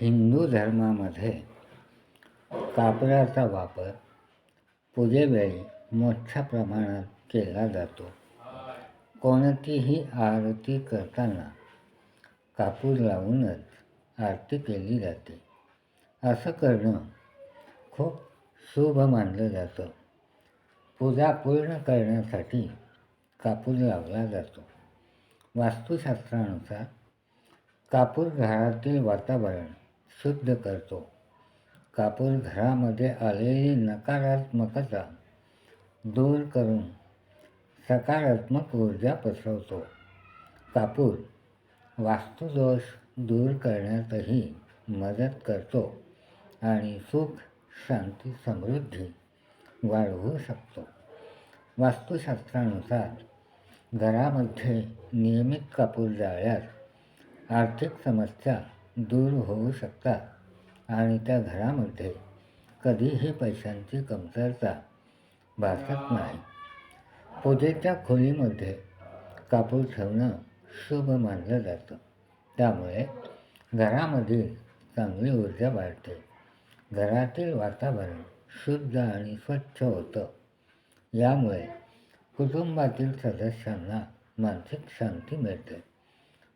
हिंदू धर्मामध्ये कापडाचा वापर पूजेवेळी मोठ्या प्रमाणात केला जातो. कोणतीही आरती करताना कापूर लावूनच आरती केली जाते. असं करणं खूप शुभ मानलं जातं. पूजा पूर्ण करण्यासाठी कापूर लावला जातो. वास्तुशास्त्रानुसार कापूर घरातील वातावरण शुद्ध करतो. कापूर घरामध्ये आलेली नकारात्मकता दूर करून सकारात्मक ऊर्जा पसरवतो. कापूर वास्तुदोष दूर करण्यातही मदत करतो आणि सुख शांती समृद्धी वाढवू शकतो. वास्तुशास्त्रानुसार घरामध्ये नियमित कापूर जाळल्यास आर्थिक समस्या दूर होऊ शकतात आणि त्या घरामध्ये कधीही पैशांची कमतरता भासत नाही. पूजेच्या खोलीमध्ये कापूर ठेवणं शुभ मानलं जातं. त्यामुळे घरामधील चांगली ऊर्जा वाढते. घरातील वातावरण शुद्ध आणि स्वच्छ होतं. यामुळे कुटुंबातील सदस्यांना मानसिक शांती मिळते.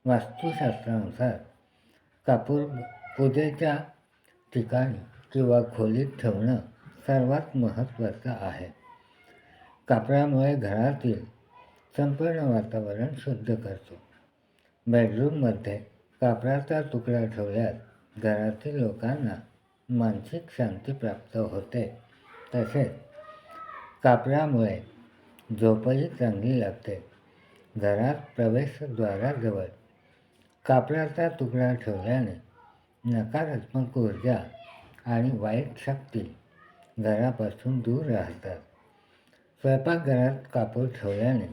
वास्तुशास्त्रानुसार कापूर पूजेच्या ठिकाणी किंवा खोलीत ठेवणं सर्वात महत्त्वाचं आहे. कापडामुळे घरातील संपूर्ण वातावरण शुद्ध करतो. बेडरूममध्ये कापडाचा तुकडा ठेवल्यास घरातील लोकांना मानसिक शांती प्राप्त होते. तसेच कापडामुळे झोपही चांगली लागते. घरात प्रवेशद्वाराजवळ कापडाचा तुकडा ठेवल्याने नकारात्मक ऊर्जा आणि वाईट शक्ती घरापासून दूर राहतात. स्वयंपाकघरात कापूर ठेवल्याने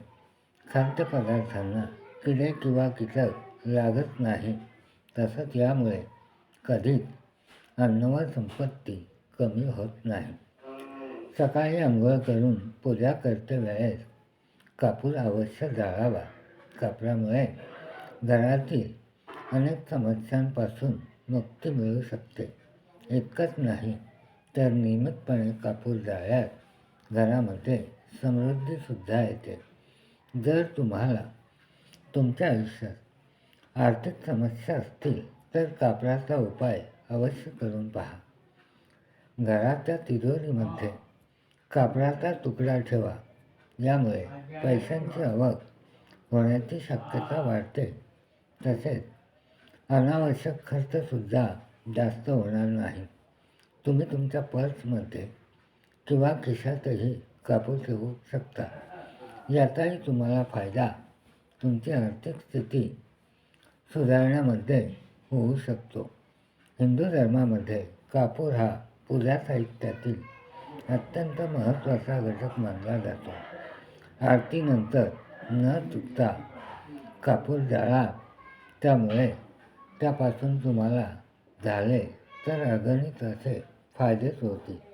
खाद्यपदार्थांना किडे किंवा कीटक लागत नाही. तसंच यामुळे कधीच अन्नवर संपत्ती कमी होत नाही. सकाळी आंघोळ करून पूजा करते वेळेस कापूर अवश्य जाळावा. कापडामुळे घरातील अनेक समस्यांपासून मुक्ती मिळू शकते. इतकंच नाही तर नियमितपणे कापूर जाळल्यास घरामध्ये समृद्धीसुद्धा येते. जर तुम्हाला तुमच्या आयुष्यात आर्थिक समस्या असतील तर कापराचा उपाय अवश्य करून पहा. घराच्या तिजोरीमध्ये कापडाचा तुकडा ठेवा यामुळे पैशांची आवक होण्याची शक्यता वाढते. तसेच अनावश्यक खर्चसुद्धा जास्त होणार नाही. तुम्ही तुमच्या पर्समध्ये किंवा खिशातही कापूर ठेवू शकता. याचाही तुम्हाला फायदा तुमची आर्थिक स्थिती सुधारण्यामध्ये होऊ शकतो. हिंदू धर्मामध्ये कापूर हा पूजा साहित्यातील अत्यंत महत्त्वाचा घटक मानला जातो. आरतीनंतर न चुकता कापूर जाळा. त्यामुळे त्यापासून तुम्हाला झाले तर अगणित असे फायदेच होतील.